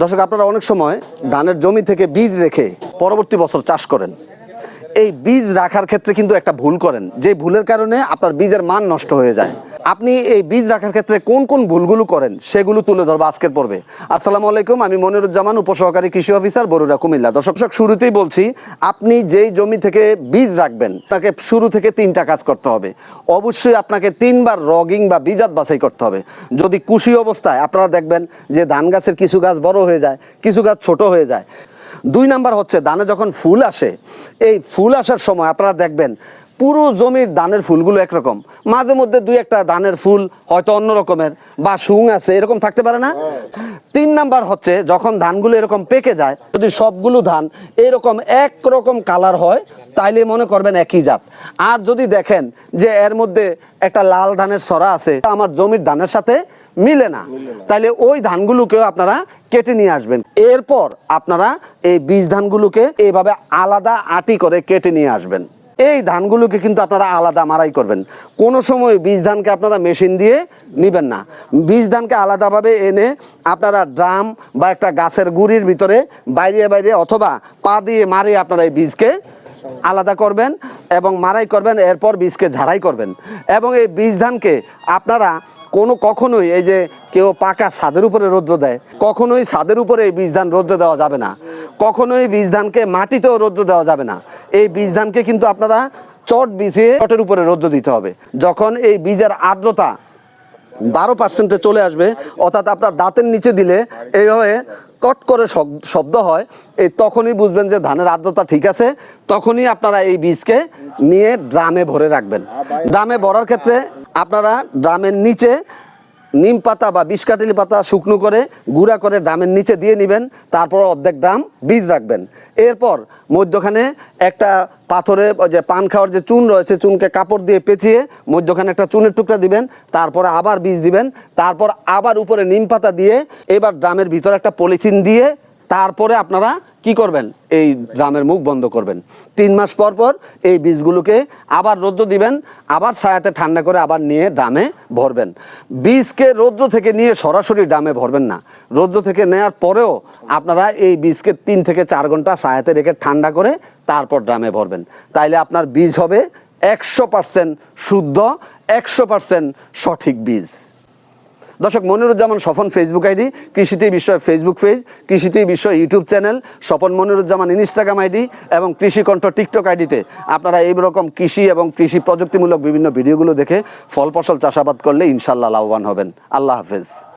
দর্শক, আপনারা অনেক সময় ধানের জমি থেকে বীজ রেখে পরবর্তী বছর চাষ করেন। এই বীজ রাখার ক্ষেত্রে কিন্তু একটা ভুল করেন। যে ভুলের কারণে আপনার বীজের মান নষ্ট হয়ে যায়। আপনি এই বীজ রাখার ক্ষেত্রে কোন কোন ভুলগুলো করেন সেগুলো তুলে ধরবো আজকের পর্বে। আসসালামু আলাইকুম আমি মনিরুজ্জামান উপসহকারী কৃষি অফিসার বরুড়া কুমিল্লা। দর্শক দর্শক, শুরুতেই বলছি আপনি যেই জমি থেকে বীজ রাখবেন তাকে শুরু থেকে তিনটা কাজ করতে হবে। অবশ্যই আপনাকে তিনবার রগিং বা বীজাত বাছাই করতে হবে। যদি কুশি অবস্থায় আপনারা দেখবেন যে ধান গাছের কিছু গাছ বড় হয়ে যায় কিছু গাছ ছোট হয়ে যায়। দুই নাম্বার হচ্ছে ধানে যখন ফুল আসে এই ফুল আসার সময় আপনারা দেখবেন পুরো জমির ধানের ফুলগুলো একরকম। মাঝে মধ্যে দুই একটা ধানের ফুল, হয়তো অন্য রকমের, বা সুং আছে, এরকম থাকতে পারে না? তিন নাম্বার হচ্ছে, যখন ধানগুলো এরকম পেকে যায়, যদি সবগুলো ধান এরকম একরকম কালার হয়, তাইলে মনে করবেন একই জাত। আর যদি দেখেন যে এর মধ্যে একটা লাল ধানের সরা আছে আমার জমির ধানের সাথে মিলে না। তাইলে ওই ধানগুলোকেও আপনারা কেটে নিয়ে আসবেন। এরপর আপনারা এই বীজ ধানগুলোকে এইভাবে আলাদা আটি করে কেটে নিয়ে আসবেন। এই ধানগুলোকে কিন্তু আপনারা আলাদা মারাই করবেন। কোনো সময় বীজ ধানকে আপনারা মেশিন দিয়ে নিবেন না। বীজ ধানকে আলাদাভাবে এনে আপনারা ড্রাম বা একটা গাছের গুড়ির ভিতরে বাইরে বাইরে অথবা পা দিয়ে মারিয়ে আপনারা এই বীজকে আলাদা করবেন এবং মারাই করবেন, এরপর বীজকে ঝাড়াই করবেন। এবং এই বীজ ধানকে আপনারা কোনো কখনোই এই যে কেউ পাকা ছাদের উপরে রৌদ্র দেয়, কখনোই ছাদের উপরে এই বীজ ধান রৌদ্র দেওয়া যাবে না। কখনোই বীজ ধানকে মাটিতেও রৌদ্র দেওয়া যাবে না। এই বীজ ধানকে কিন্তু আপনারা চট বিছিয়ে চটের উপরে রৌদ্র দিতে হবে। যখন এই বীজের আর্দ্রতা বারো পার্সেন্টে চলে আসবে, অর্থাৎ আপনার দাঁতের নিচে দিলে এইভাবে কট করে শব্দ হয়, এই তখনই বুঝবেন যে ধানের আর্দ্রতা ঠিক আছে, তখনই আপনারা এই বীজকে নিয়ে ড্রামে ভরে রাখবেন। ড্রামে ভরার ক্ষেত্রে আপনারা ড্রামের নিচে নিম পাতা বা বিষকাটিলি পাতা শুকনো করে, গুঁড়া করে ড্রামের নিচে দিয়ে নেবেন, তারপর অর্ধেক ড্রাম বীজ রাখবেন। এরপর মধ্যখানে একটা পাথরে যে পান খাওয়ার যে চুন রয়েছে, চুনকে কাপড় দিয়ে পেঁচিয়ে মধ্যখানে একটা চুনের টুকরা দিবেন, তারপরে আবার বীজ দিবেন, তারপর আবার উপরে নিম পাতা দিয়ে এবার ড্রামের ভিতরে একটা পলিথিন দিয়ে তারপরে আপনারা কি করবেন? এই ড্রামের মুখ বন্ধ করবেন। তিন মাস পর পর এই বীজগুলোকে আবার রৌদ্র দিবেন, আবার ছায়াতে ঠান্ডা করে আবার নিয়ে ড্রামে ভরবেন। বীজকে রৌদ্র থেকে নিয়ে সরাসরি ড্রামে ভরবেন না। রৌদ্র থেকে নেওয়ার পরেও আপনারা এই বীজকে তিন থেকে চার ঘণ্টা ছায়াতে রেখে ঠান্ডা করে তারপর ড্রামে ভরবেন। তাইলে আপনার বীজ হবে একশো পার্সেন্ট শুদ্ধ, একশো পার্সেন্ট সঠিক বীজ। দর্শক, মনিরুজ্জামান স্বপন ফেসবুক আইডি, কৃষিতে বিষয় ফেসবুক পেজ কৃষিতে বিষয় YouTube channel Swapan Moniruzzaman Instagram ID এবং কৃষি কণ্ঠ টিকটক আইডিতে। আপনারা এই রকম কৃষি এবং কৃষি প্রযুক্তিমূলক বিভিন্ন ভিডিওগুলো দেখে ফল ফসল চাষাবাদ করলে ইনশাল্লাহ লাভবান হবেন। আল্লাহ হাফেজ।